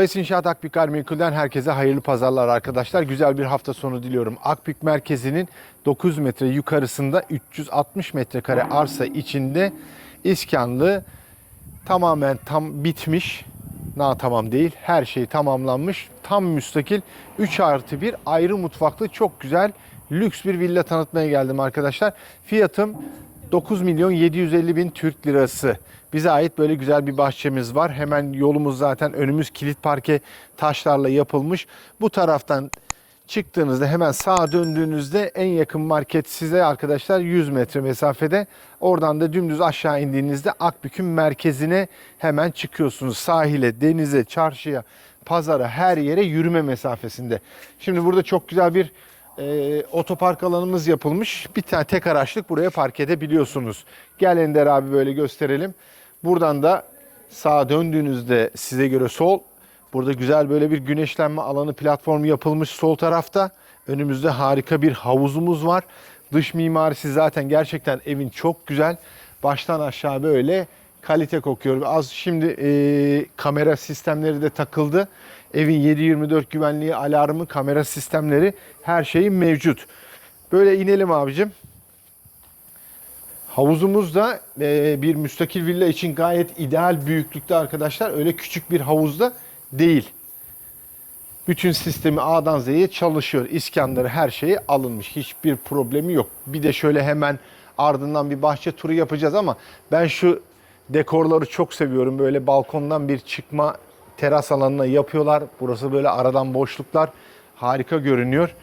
OS İnşaat Akbük Gayrimenkul'den herkese hayırlı pazarlar arkadaşlar. Güzel bir hafta sonu diliyorum. Akbük merkezinin 9 metre yukarısında 360 metrekare arsa içinde iskanlı tamamen tam bitmiş. Na tamam değil. Her şey tamamlanmış. Tam müstakil 3 artı 1 ayrı mutfaklı çok güzel lüks bir villa tanıtmaya geldim arkadaşlar. Fiyatım 9 milyon 750 bin Türk lirası. Bize ait böyle güzel bir bahçemiz var. Hemen yolumuz zaten önümüz kilit parke taşlarla yapılmış. Bu taraftan çıktığınızda hemen sağa döndüğünüzde en yakın market size arkadaşlar 100 metre mesafede. Oradan da dümdüz aşağı indiğinizde Akbük'ün merkezine hemen çıkıyorsunuz. Sahile, denize, çarşıya, pazara her yere yürüme mesafesinde. Şimdi burada çok güzel bir e, otopark alanımız yapılmış. Bir tane tek araçlık buraya park edebiliyorsunuz. Gel Ender abi böyle gösterelim. Buradan da sağa döndüğünüzde size göre sol. Burada güzel böyle bir güneşlenme alanı platformu yapılmış sol tarafta. Önümüzde harika bir havuzumuz var. Dış mimarisi zaten gerçekten evin çok güzel. Baştan aşağı böyle kalite kokuyor. Az şimdi e, kamera sistemleri de takıldı. Evin 7-24 güvenliği, alarmı, kamera sistemleri her şeyi mevcut. Böyle inelim abicim. Havuzumuz da e, bir müstakil villa için gayet ideal büyüklükte arkadaşlar. Öyle küçük bir havuzda değil. Bütün sistemi A'dan Z'ye çalışıyor. İskanları her şeyi alınmış. Hiçbir problemi yok. Bir de şöyle hemen ardından bir bahçe turu yapacağız ama ben şu dekorları çok seviyorum. Böyle balkondan bir çıkma teras alanına yapıyorlar. Burası böyle aradan boşluklar. Harika görünüyor.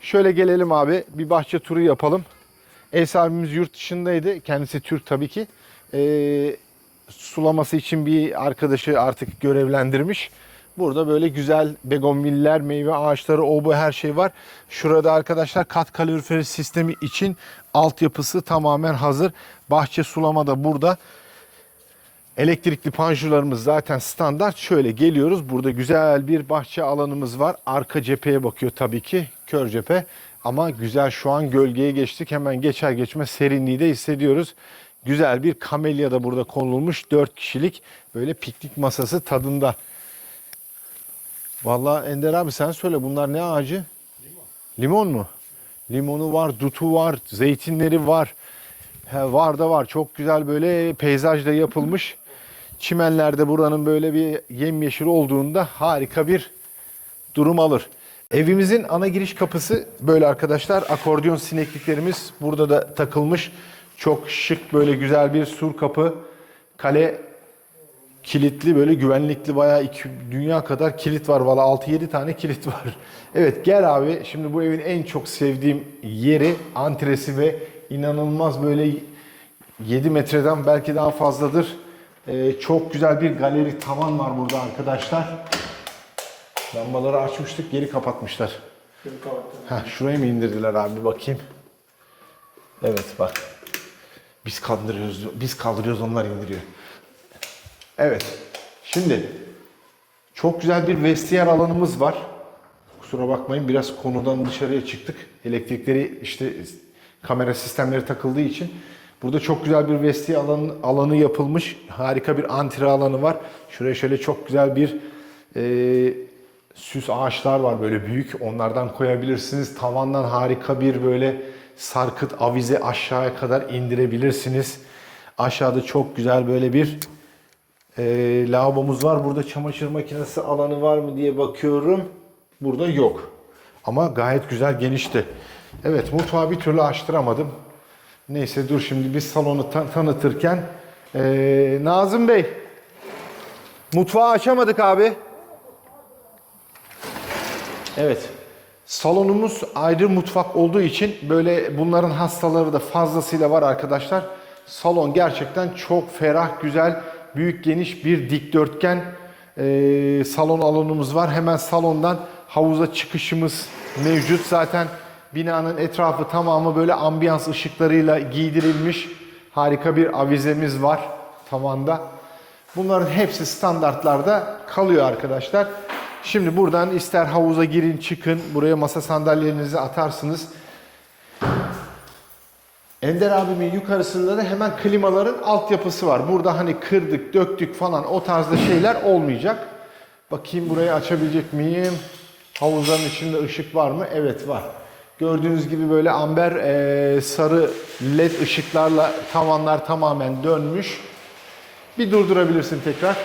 Şöyle gelelim abi bir bahçe turu yapalım. Ev sahibimiz yurt dışındaydı. Kendisi Türk tabii ki. Ee, sulaması için bir arkadaşı artık görevlendirmiş. Burada böyle güzel begonviller, meyve ağaçları, o bu her şey var. Şurada arkadaşlar kat kaloriferi sistemi için altyapısı tamamen hazır. Bahçe sulama da burada. Elektrikli panjurlarımız zaten standart. Şöyle geliyoruz. Burada güzel bir bahçe alanımız var. Arka cepheye bakıyor tabii ki. Kör cephe. Ama güzel şu an gölgeye geçtik. Hemen geçer geçmez serinliği de hissediyoruz. Güzel bir kamelya da burada konulmuş. 4 kişilik böyle piknik masası tadında. Vallahi Ender abi sen söyle bunlar ne ağacı? Limon. Limon mu? Limonu var, dutu var, zeytinleri var. He, var da var. Çok güzel böyle peyzajda yapılmış. Çimenlerde buranın böyle bir yemyeşil olduğunda harika bir durum alır. Evimizin ana giriş kapısı böyle arkadaşlar. Akordiyon sinekliklerimiz burada da takılmış. Çok şık böyle güzel bir sur kapı. Kale kilitli böyle güvenlikli bayağı iki, dünya kadar kilit var. Valla 6-7 tane kilit var. Evet gel abi şimdi bu evin en çok sevdiğim yeri antresi ve inanılmaz böyle 7 metreden belki daha fazladır. Ee, çok güzel bir galeri tavan var burada arkadaşlar. Lambaları açmıştık geri kapatmışlar. Heh, şurayı mı indirdiler abi bakayım. Evet bak. Biz kaldırıyoruz, biz kaldırıyoruz onlar indiriyor. Evet. Şimdi çok güzel bir vestiyer alanımız var. Kusura bakmayın biraz konudan dışarıya çıktık. Elektrikleri işte kamera sistemleri takıldığı için. Burada çok güzel bir vestiyer alanı, alanı yapılmış. Harika bir antre alanı var. Şuraya şöyle çok güzel bir e, süs ağaçlar var böyle büyük. Onlardan koyabilirsiniz. Tavandan harika bir böyle sarkıt avize aşağıya kadar indirebilirsiniz. Aşağıda çok güzel böyle bir e, lavabomuz var. Burada çamaşır makinesi alanı var mı diye bakıyorum. Burada yok. Ama gayet güzel genişti. Evet mutfağı bir türlü açtıramadım. Neyse dur şimdi biz salonu ta- tanıtırken. E, Nazım Bey. Mutfağı açamadık abi. Evet. Salonumuz ayrı mutfak olduğu için böyle bunların hastaları da fazlasıyla var arkadaşlar. Salon gerçekten çok ferah, güzel, büyük, geniş bir dikdörtgen e, salon alanımız var. Hemen salondan havuza çıkışımız mevcut. Zaten binanın etrafı tamamı böyle ambiyans ışıklarıyla giydirilmiş. Harika bir avizemiz var tavanda. Bunların hepsi standartlarda kalıyor arkadaşlar. Şimdi buradan ister havuza girin çıkın. Buraya masa sandalyelerinizi atarsınız. Ender abimin yukarısında da hemen klimaların altyapısı var. Burada hani kırdık, döktük falan o tarzda şeyler olmayacak. Bakayım burayı açabilecek miyim? Havuzların içinde ışık var mı? Evet var. Gördüğünüz gibi böyle amber eee, sarı led ışıklarla tavanlar tamamen dönmüş. Bir durdurabilirsin tekrar.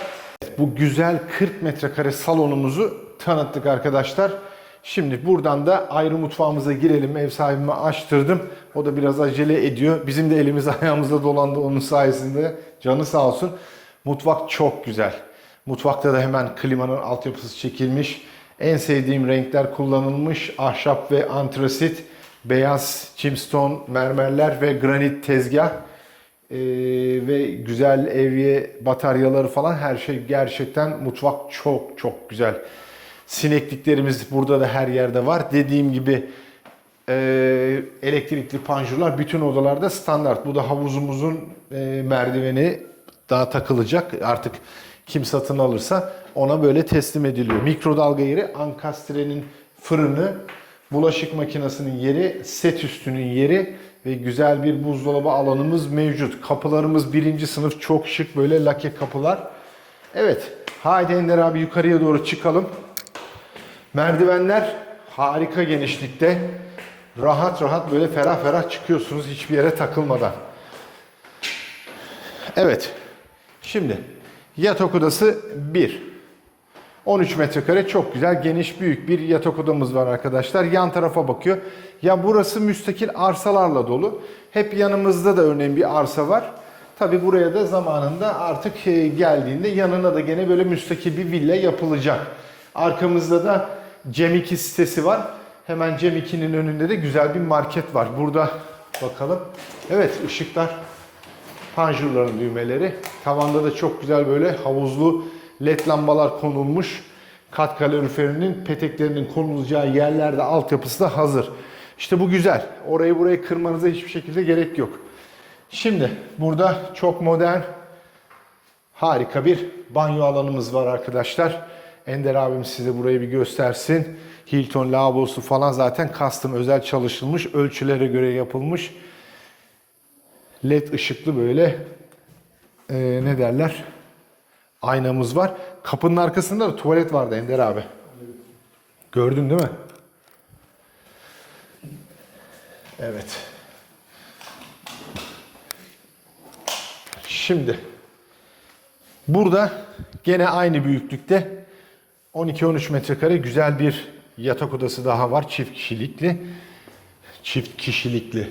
Bu güzel 40 metrekare salonumuzu tanıttık arkadaşlar. Şimdi buradan da ayrı mutfağımıza girelim. Ev sahibime açtırdım. O da biraz acele ediyor. Bizim de elimiz ayağımızda dolandı onun sayesinde. Canı sağ olsun. Mutfak çok güzel. Mutfakta da hemen klimanın altyapısı çekilmiş. En sevdiğim renkler kullanılmış. Ahşap ve antrasit, beyaz chimstone mermerler ve granit tezgah. Ee, ve güzel evye bataryaları falan her şey gerçekten mutfak çok çok güzel. Sinekliklerimiz burada da her yerde var. Dediğim gibi e, elektrikli panjurlar bütün odalarda standart. Bu da havuzumuzun e, merdiveni daha takılacak. Artık kim satın alırsa ona böyle teslim ediliyor. Mikrodalga yeri, ankastrenin fırını, bulaşık makinesinin yeri, set üstünün yeri ve güzel bir buzdolabı alanımız mevcut. Kapılarımız birinci sınıf çok şık böyle lake kapılar. Evet, haydi Ender abi yukarıya doğru çıkalım. Merdivenler harika genişlikte. Rahat rahat böyle ferah ferah çıkıyorsunuz hiçbir yere takılmadan. Evet. Şimdi yatak odası 1. 13 metrekare çok güzel geniş büyük bir yatak odamız var arkadaşlar. Yan tarafa bakıyor. Ya burası müstakil arsalarla dolu. Hep yanımızda da örneğin bir arsa var. Tabi buraya da zamanında artık e, geldiğinde yanına da gene böyle müstakil bir villa yapılacak. Arkamızda da Cem2 sitesi var. Hemen Cem2'nin önünde de güzel bir market var. Burada bakalım. Evet ışıklar panjurların düğmeleri. Tavanda da çok güzel böyle havuzlu led lambalar konulmuş. Kat kaloriferinin peteklerinin konulacağı yerlerde altyapısı da hazır. İşte bu güzel. Orayı burayı kırmanıza hiçbir şekilde gerek yok. Şimdi burada çok modern harika bir banyo alanımız var arkadaşlar. Ender abim size burayı bir göstersin. Hilton lavabosu falan zaten custom özel çalışılmış. Ölçülere göre yapılmış. LED ışıklı böyle e, ne derler? Aynamız var. Kapının arkasında da tuvalet vardı Ender abi. Gördün değil mi? Evet. Şimdi burada gene aynı büyüklükte 12-13 metrekare güzel bir yatak odası daha var. Çift kişilikli. Çift kişilikli.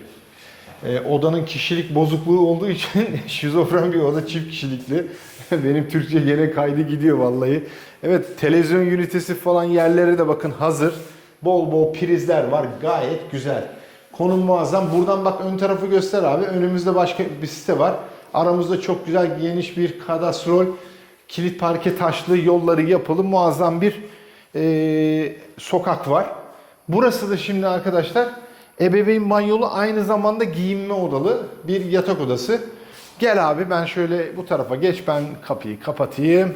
Ee, odanın kişilik bozukluğu olduğu için şizofren bir oda çift kişilikli. Benim Türkçe gene kaydı gidiyor vallahi. Evet televizyon ünitesi falan yerleri de bakın hazır. Bol bol prizler var gayet güzel. Konum muazzam. Buradan bak ön tarafı göster abi. Önümüzde başka bir site var. Aramızda çok güzel geniş bir kadastrol kilit parke taşlı yolları yapılı muazzam bir e, sokak var. Burası da şimdi arkadaşlar ebeveyn banyolu aynı zamanda giyinme odalı bir yatak odası. Gel abi ben şöyle bu tarafa geç ben kapıyı kapatayım.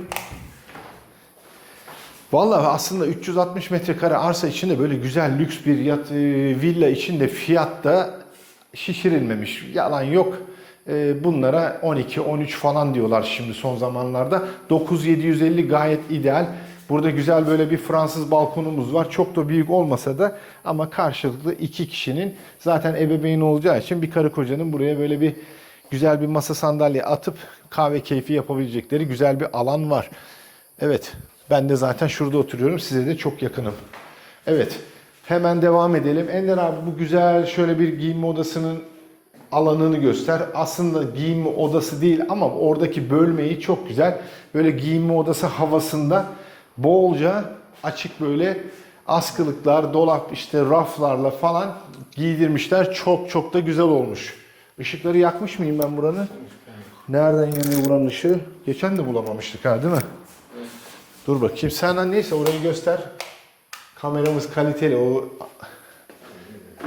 Vallahi aslında 360 metrekare arsa içinde böyle güzel lüks bir yat, e, villa içinde fiyat da şişirilmemiş. Yalan yok. E, bunlara 12-13 falan diyorlar şimdi son zamanlarda. 9750 gayet ideal. Burada güzel böyle bir Fransız balkonumuz var. Çok da büyük olmasa da ama karşılıklı iki kişinin zaten ebeveyn olacağı için bir karı kocanın buraya böyle bir güzel bir masa sandalye atıp kahve keyfi yapabilecekleri güzel bir alan var. Evet ben de zaten şurada oturuyorum. Size de çok yakınım. Evet hemen devam edelim. Ender abi bu güzel şöyle bir giyinme odasının alanını göster. Aslında giyinme odası değil ama oradaki bölmeyi çok güzel. Böyle giyinme odası havasında bolca açık böyle askılıklar, dolap işte raflarla falan giydirmişler. Çok çok da güzel olmuş. Işıkları yakmış mıyım ben buranın? Nereden yanıyor buranın ışığı? Geçen de bulamamıştık ha değil mi? Dur bakayım. Sen neyse orayı göster. Kameramız kaliteli. O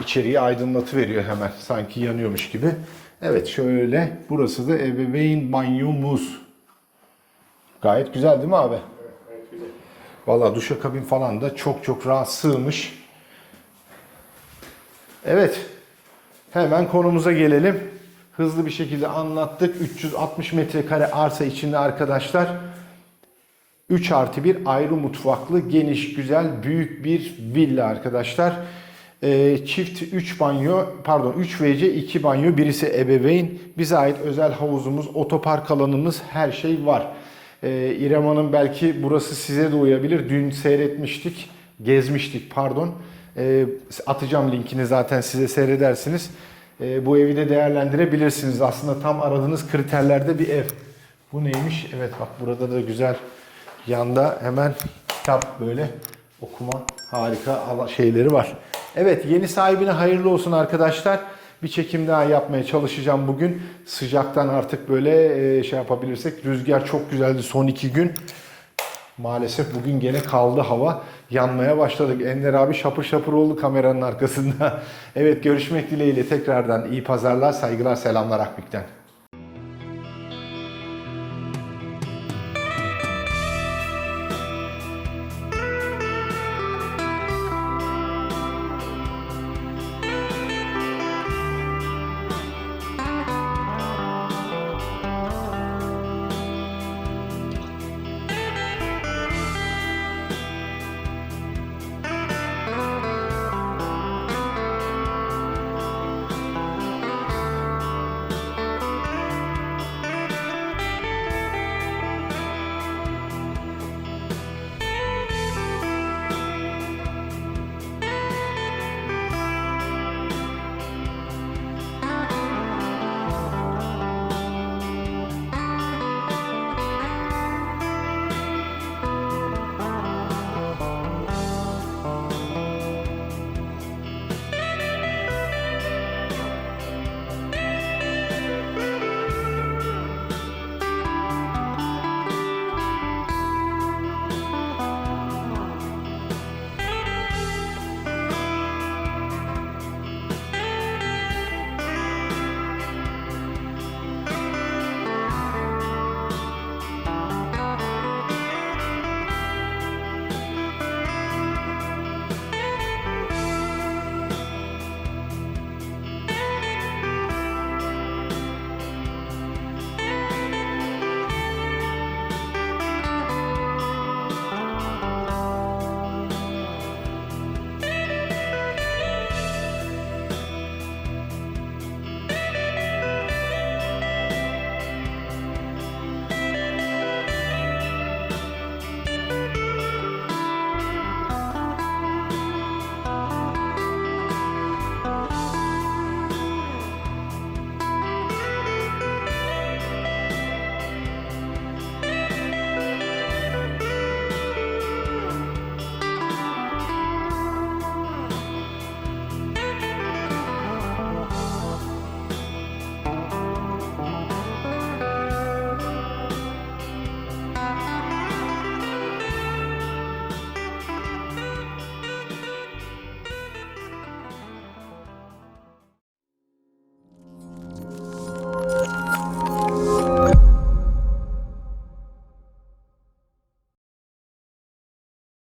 içeriği aydınlatıveriyor hemen. Sanki yanıyormuş gibi. Evet şöyle. Burası da ebeveyn banyomuz. Gayet güzel değil mi abi? Valla duşakabin falan da çok çok rahat sığmış. Evet. Hemen konumuza gelelim. Hızlı bir şekilde anlattık. 360 metrekare arsa içinde arkadaşlar. 3 artı 1 ayrı mutfaklı, geniş, güzel, büyük bir villa arkadaşlar. Ee, çift 3 banyo, pardon 3 WC 2 banyo, birisi ebeveyn. Bize ait özel havuzumuz, otopark alanımız, her şey var. Ee, İrem Hanım belki burası size de uyabilir. Dün seyretmiştik, gezmiştik pardon. Ee, atacağım linkini zaten size seyredersiniz. Ee, bu evi de değerlendirebilirsiniz. Aslında tam aradığınız kriterlerde bir ev. Bu neymiş? Evet bak burada da güzel yanda hemen kitap böyle okuma harika şeyleri var. Evet yeni sahibine hayırlı olsun arkadaşlar. Bir çekim daha yapmaya çalışacağım bugün. Sıcaktan artık böyle e, şey yapabilirsek. Rüzgar çok güzeldi son iki gün. Maalesef bugün gene kaldı hava. Yanmaya başladık. Ender abi şapır şapır oldu kameranın arkasında. Evet görüşmek dileğiyle tekrardan iyi pazarlar, saygılar, selamlar Akbik'ten.